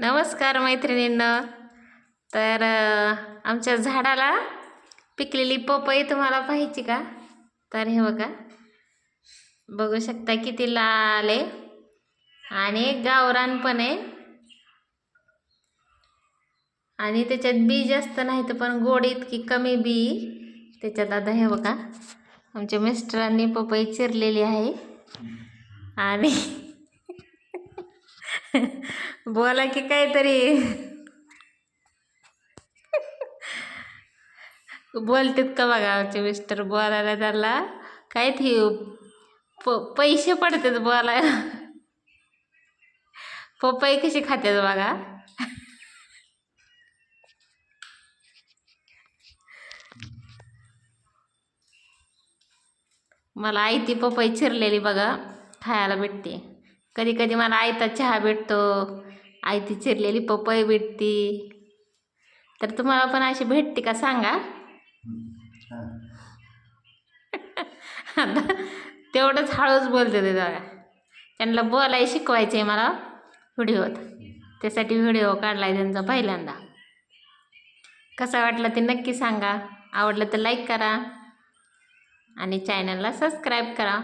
नमस्कार मैत्रिणींनो. तर आमच्या झाडाला पिकलेली पपई तुम्हाला पाहिजे का? तर हे बघा. बघू शकता किती लाल आहे. आणि गावरान पण आहे. आणि त्याच्यात बी जास्त नाही तर पण गोड इतकी कमी बी. त्याच्यात आता हे बघा. आमच्या मिस्टरांनी पपई चिरलेली आहे. आणि बोला की काहीतरी. बोलतेत का बघा आमचे मिस्टर बोलायला त्याला काय ती प पैसे पडतात बोलायला. पपई कशी खात्यात बघा. मला आई ती पपई चिरलेली बघा खायला भेटते. कधी कधी मला आयता चहा भेटतो. आई ती चिरलेली पपई भेटते. तर तुम्हाला पण अशी भेटते का सांगा? आता तेवढंच हळूच बोलते ते बघा त्यांना बोलाय शिकवायचं आहे मला व्हिडिओत. त्यासाठी व्हिडिओ काढला आहे त्यांचा पहिल्यांदा. कसा वाटला ते नक्की सांगा. आवडलं तर लाईक करा. आणि चॅनलला सबस्क्राईब करा.